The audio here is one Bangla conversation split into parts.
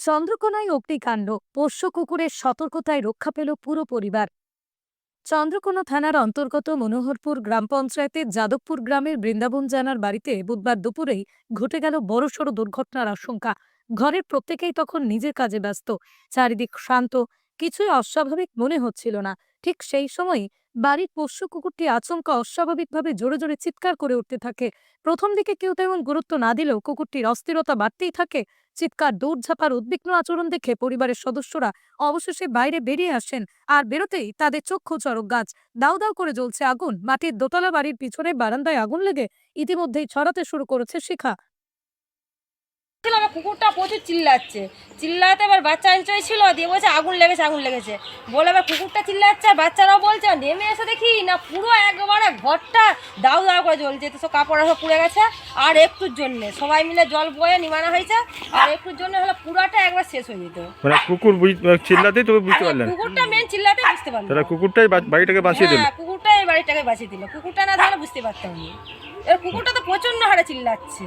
চন্দ্রকোনায় অগ্নিকাণ্ড, পোষ্য কুকুরের সতর্কতায় রক্ষা পেল পুরো পরিবার। চন্দ্রকোনা থানার অন্তর্গত মনোহরপুর গ্রাম পঞ্চায়েতের যাদবপুর গ্রামের বৃন্দাবন জানার বাড়িতে বুধবার দুপুরেই ঘটে গেল বড়সড় দুর্ঘটনার আশঙ্কা। ঘরের প্রত্যেকেই তখন নিজের কাজে ব্যস্ত। চারিদিক শান্ত, কিছুই অস্বাভাবিক মনে হচ্ছিল না। ঠিক সেই সময়ই বাড়ির পোষ্য কুকুরটি আচমকা অস্বাভাবিকভাবে জোরে জোরে চিৎকার করে উঠতে থাকে। প্রথম দিকে কেউ তেমন গুরুত্ব না দিলেও কুকুরটির অস্থিরতা বাড়তেই থাকে। চিৎকার, দৌড়ঝাঁপার, উদ্বিগ্ন আচরণ দেখে পরিবারের সদস্যরা অবশেষে বাইরে বেরিয়ে আসেন আর বেরোতেই তাদের চক্ষু চরক গাছ। দাউ দাউ করে জ্বলছে আগুন। মাটির দোতলা বাড়ির পিছনে বারান্দায় আগুন লেগে ইতিমধ্যেই ছড়াতে শুরু করেছে শিখা। ছিল আমার কুকুরটা প্রচুর চিল্লাচ্ছে। চিল্লাতে এবার বাচ্চা ছিল দিয়ে বলছে আগুন লেগেছে আগুন লেগেছে। বলে এবার কুকুরটা চিল্লাচ্ছে আর বাচ্চারাও বলছে নেমে এসে দেখি। না পুরো একবারে ঘরটা দাউ দাউ করে জ্বলছে তো সব কাপড় সব পুড়ে গেছে আর একটুর জন্য। সবাই মিলে জল বয়ে নিমানো হয়েছে আর একটুর জন্য হলো পুরাটা একবার শেষ হয়ে যেত। মানে কুকুর চিল্লাতেই তবে বুঝতে পারলেন। কুকুরটা মেন চিল্লাতে বুঝতে পারলাম তাহলে কুকুরটাই বাড়িটাকে বাঁচিয়ে দিল। হ্যাঁ কুকুরটা এই বাড়িটাকে বাঁচিয়ে দিল। কুকুরটা না তাহলে বুঝতে পারতাম না। এবার কুকুরটা তো প্রচণ্ড হারে চিল্লাচ্ছে।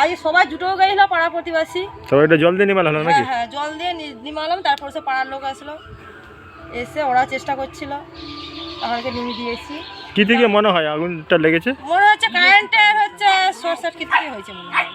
আজ সবাই জুটেও গেছিল পাড়া প্রতিবাসী। সবাই এটা জল দিয়ে নিমাল হলো নাকি? হ্যাঁ হ্যাঁ জল দিয়ে নিমালাম তারপর সে পাড়ার লোক আসলো। এসে ওরা চেষ্টা করছিল আমাকে নিমি দিয়েছি। কি থেকে মনে হয় আগুনটা লেগেছে? মনে হচ্ছে কারেন্টের হচ্ছে শর্ট সার্কিট থেকে হয়েছে মনে হয়।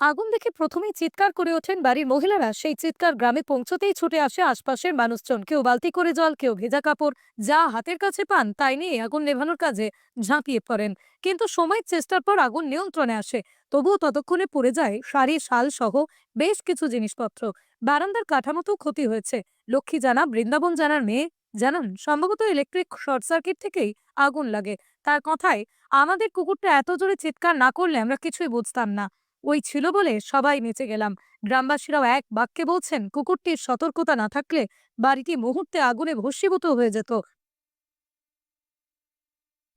আগুন দেখে প্রথমেই চিৎকার করে ওঠেন বাড়ির মহিলারা। সেই চিৎকার গ্রামে পৌঁছতেই ছুটে আসে আশপাশের মানুষজন। কেউ বালতি করে জল, কেউ ভেজা কাপড়। যা হাতের কাছে পান, তাই নিয়ে আগুন নেভানোর কাজে ঝাঁপিয়ে পড়েন। কিন্তু সময়ের চেষ্টার পর আগুন নিয়ন্ত্রণে আসে। তবুও ততক্ষণে পড়ে যায় শাড়ি, শাল সহ বেশ কিছু জিনিসপত্র। বারান্দার কাঠামোতেও ক্ষতি হয়েছে। লক্ষ্মী জানা, বৃন্দাবন জানার মেয়ে জানান, সম্ভবত ইলেকট্রিক শর্ট সার্কিট থেকেই আগুন লাগে। তার কথায়, আমাদের কুকুরটা এত জোরে চিৎকার না করলে আমরা কিছুই বুঝতাম না। ওই ছিল বলে সবাই বেঁচে গেলাম। গ্রামবাসীরাও এক বাক্যে বলছেন, কুকুরটির সতর্কতা না থাকলে বাড়িটি মুহূর্তে আগুনে ভস্মীভূত হয়ে যেত।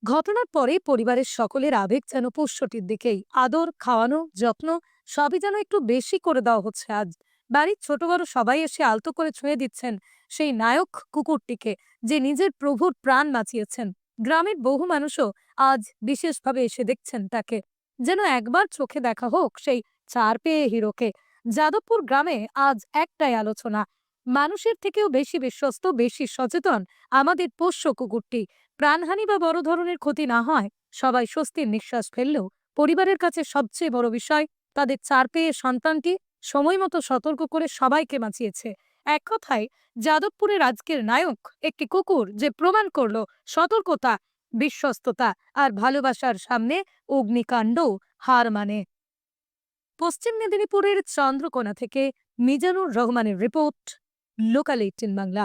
ঘটনার পরে পরিবারের সকলের আবেগ যেন পোষ্যটির দিকেই। আদর, খাওয়ানো, যত্ন সবই যেন একটু বেশি করে দেওয়া হচ্ছে আজ। বাড়ির ছোট বড় সবাই এসে আলতো করে ছুঁয়ে দিচ্ছেন সেই নায়ক কুকুরটিকে, যে নিজের প্রভুর প্রাণ বাঁচিয়েছেন। গ্রামের বহু মানুষও আজ বিশেষভাবে এসে দেখছেন তাকে। যেন একবার চোখে দেখা হোক সেই চার পেয়ে হিরোকে। যাদবপুর গ্রামে আজ একটাই আলোচনা, মানুষের থেকেও বেশি বিশ্বস্ত, বেশি সচেতন আমাদের পোষ্য কুকুরটি। প্রাণহানি বা বড় ধরনের ক্ষতি না হয়, সবাই স্বস্তির নিঃশ্বাস ফেললেও পরিবারের কাছে সবচেয়ে বড় বিষয়, তাদের চার পেয়ে সন্তানটি সময় মতো সতর্ক করে সবাইকে বাঁচিয়েছে। এক কথায়, যাদবপুরের আজকের নায়ক একটি কুকুর যে প্রমাণ করল সতর্কতা বিশ্বস্ততা আর ভালোবাসার সামনে অগ্নিকাণ্ড, হার মানে। পশ্চিম মেদিনীপুরের চন্দ্রকোনা থেকে মিজানুর রহমানের রিপোর্ট, লোকাল এইটিন বাংলা।